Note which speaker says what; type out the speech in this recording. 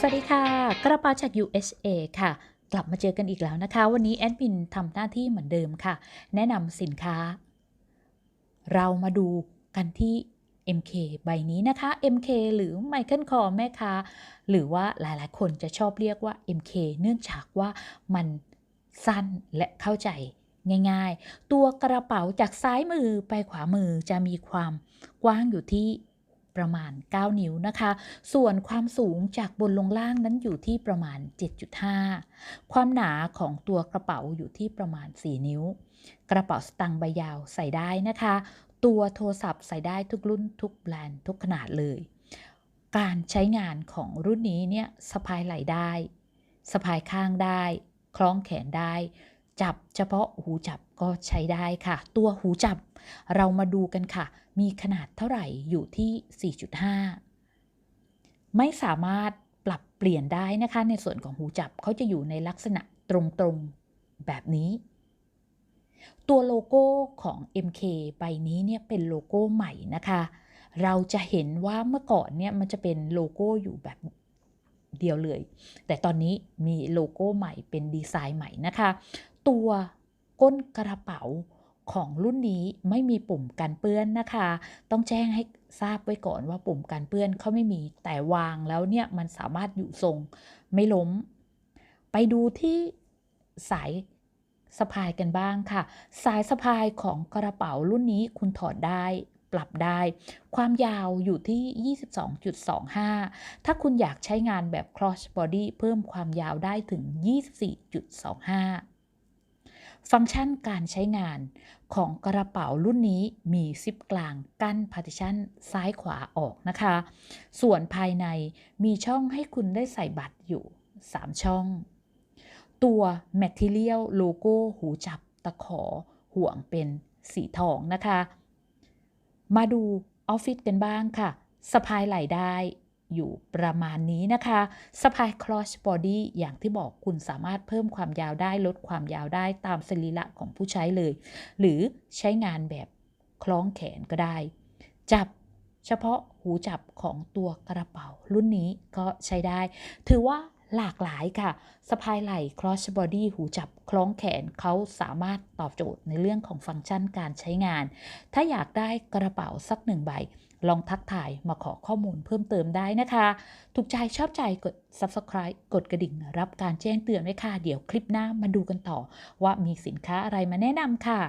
Speaker 1: สวัสดีค่ะ กระเป๋าจาก USA ค่ะ กลับมาเจอกันอีกแล้วนะคะ วันนี้แอดมินทำหน้าที่เหมือนเดิมค่ะ แนะนำสินค้า เรามาดูกันที่ MK ใบนี้นะคะ MK หรือ Michael c o r แม่ค้า หรือว่าหลายๆ คนจะชอบเรียกว่า MK เนื่องจากว่ามันสั้นและเข้าใจง่าย ๆ ตัวกระเป๋าจากซ้ายมือไปขวามือจะมีความกว้างอยู่ที่ ประมาณ 9 นิ้วนะคะ ส่วนความสูงจากบนลงล่างนั้นอยู่ที่ประมาณ 7.5 ความหนาของตัวกระเป๋าอยู่ที่ประมาณ 4 นิ้ว กระเป๋าสตางค์ใบยาวใส่ได้นะคะ ตัวโทรศัพท์ใส่ได้ทุกรุ่นทุกแบรนด์ทุกขนาดเลย การใช้งานของรุ่นนี้เนี่ยสะพายไหล่ได้สะพายข้างได้ คล้องแขนได้ จับเฉพาะหูจับก็ใช้ได้ค่ะ ตัวหูจับเรามาดูกันค่ะ มีขนาดเท่าไหร่อยู่ที่ 4.5 ไม่สามารถปรับเปลี่ยนได้นะคะ ในส่วนของหูจับเขาจะอยู่ในลักษณะตรงๆแบบนี้ ตัวโลโก้ของ MK ใบนี้เนี่ยเป็นโลโก้ใหม่นะคะ เราจะเห็นว่าเมื่อก่อนเนี่ยมันจะเป็นโลโก้อยู่แบบเดียวเลย แต่ตอนนี้มีโลโก้ใหม่เป็นดีไซน์ใหม่นะคะ ตัวก้นกระเป๋าของรุ่นนี้ไม่มีปุ่มกันเปื้อนนะคะ ต้องแจ้งให้ทราบไว้ก่อนว่าปุ่มกันเปื้อนเขาไม่มีแต่วางแล้วเนี่ยมันสามารถอยู่ทรงไม่ล้ม ไปดูที่สายสะพายกันบ้างค่ะ สายสะพายของกระเป๋ารุ่นนี้คุณถอดได้ปรับได้ ความยาวอยู่ที่ 22.25 ถ้าคุณอยากใช้งานแบบ cross body เพิ่มความยาวได้ถึง 24.25 ฟังก์ชันการใช้งานของกระเป๋ารุ่นนี้มีซิปกลางกั้นพาร์ติชันซ้ายขวาออกนะคะ ส่วนภายในมีช่องให้คุณได้ใส่บัตรอยู่ 3 ช่อง ตัว Material โลโก้หูจับตะขอห่วงเป็นสีทองนะคะ มาดูออฟฟิศกันบ้างค่ะสะพายไหล่ได้ อยู่ประมาณนี้นะคะสะพาย cross body อย่างที่บอกคุณสามารถเพิ่มความยาวได้ลดความยาวได้ตามสรีระของผู้ใช้เลย หรือใช้งานแบบคล้องแขนก็ได้ จับเฉพาะหูจับของตัวกระเป๋ารุ่นนี้ก็ใช้ได้ ถือว่าหลากหลายค่ะสะพายไหล่ cross body หูจับคล้องแขนเขาสามารถตอบโจทย์ในเรื่องของฟังก์ชันการใช้งาน ถ้าอยากได้กระเป๋าสักหนึ่งใบ ลองทักถ่ายมาขอข้อมูลเพิ่มเติมได้นะคะ ถูกใจชอบใจกด subscribe กดกระดิ่ง รับการแจ้งเตือนไว้ค่ะ เดี๋ยวคลิปหน้ามาดูกันต่อ ว่ามีสินค้าอะไรมาแนะนำค่ะ